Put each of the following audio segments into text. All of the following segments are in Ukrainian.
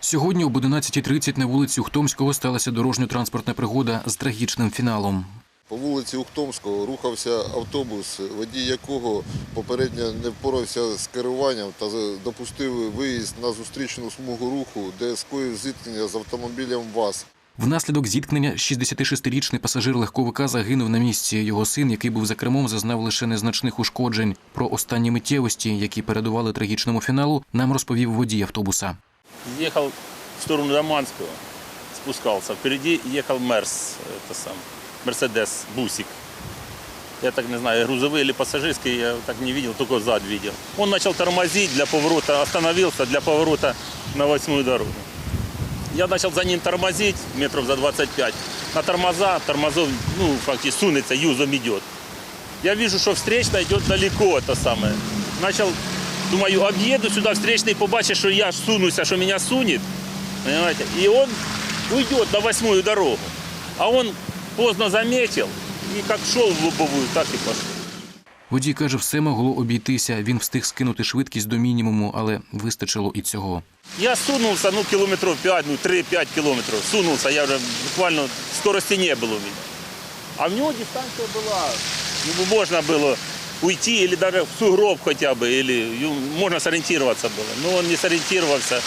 Сьогодні об 11.30 на вулиці Ухтомського сталася дорожньо-транспортна пригода з трагічним фіналом. По вулиці Ухтомського рухався автобус, водій якого попередньо не впорався з керуванням та допустив виїзд на зустрічну смугу руху, де скоїв зіткнення з автомобілем ВАЗ. Внаслідок зіткнення 66-річний пасажир легковика загинув на місці. Його син, який був за кермом, зазнав лише незначних ушкоджень. Про останні миттєвості, які передували трагічному фіналу, нам розповів водій автобуса. Ехал в сторону Даманского, спускался. Впереди ехал Мерс, это сам, Мерседес, Бусик. Я так не знаю, грузовый или пассажирский, я так не видел, только зад видел. Он начал тормозить для поворота, остановился для поворота на восьмую дорогу. Я начал за ним тормозить метров за 25. На тормоза, тормозов, ну, фактически сунется, юзом идет. Я вижу, что встречная идет далеко, это самое. Начал, думаю, объеду сюда встречный, побачит, что я сунусь, а что меня сунет. Понимаете? И он уйдет на восьмую дорогу. А он поздно заметил и как шел в лобовую, так и пошел. Водій каже, все могло обійтися. Він встиг скинути швидкість до мінімуму, але вистачило і цього. Я сунулся, ну, километров 5, ну, 3-5 километров. Сунулся, я уже буквально скорости не было у меня. А в него дистанция была, ну, можно было уйти или даже в сугроб хотя бы, или ну, можно сориентироваться было. Но он не сориентировался,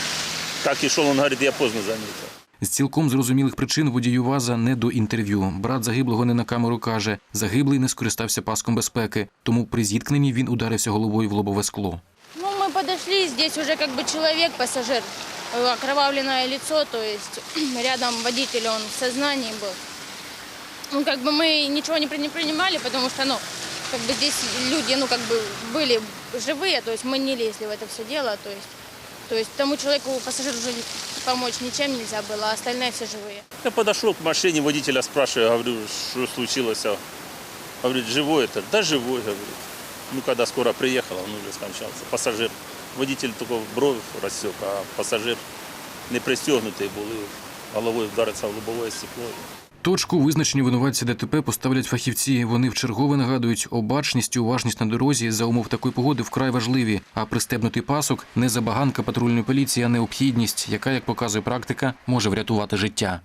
как и шел, он говорит, я поздно заметил. З цілком зрозумілих причин водію ВАЗа не до інтерв'ю. Брат загиблого не на камеру каже, загиблий не скористався паском безпеки, тому при зіткненні він ударився головою в лобове скло. Ну, мы подошли, здесь уже как бы человек, пассажир, э, окровавленное лицо, то есть рядом водитель, он в сознании был. Ну, как бы мы ничего не предпринимали, потому что, ну, как бы здесь люди, ну, как бы были живые, то есть мы не лезли в это все дело, то есть, то есть тому человеку, пассажиру уже помочь ничем нельзя было, а остальные все живые. Я подошел к машине, водителя спрашиваю, говорю, что случилось. А? Говорит, живой это? Да, живой, говорит. Ну, когда скоро приехала, он уже скончался. Пассажир. Водитель только бровь рассек, а пассажир не пристегнутий був і головою вдариться в лобове стекло. Точку визначені винуватці ДТП поставлять фахівці. Вони вчергове нагадують, обачність і уважність на дорозі за умов такої погоди вкрай важливі. А пристебнутий пасок не забаганка патрульної поліції, а необхідність, яка, як показує практика, може врятувати життя.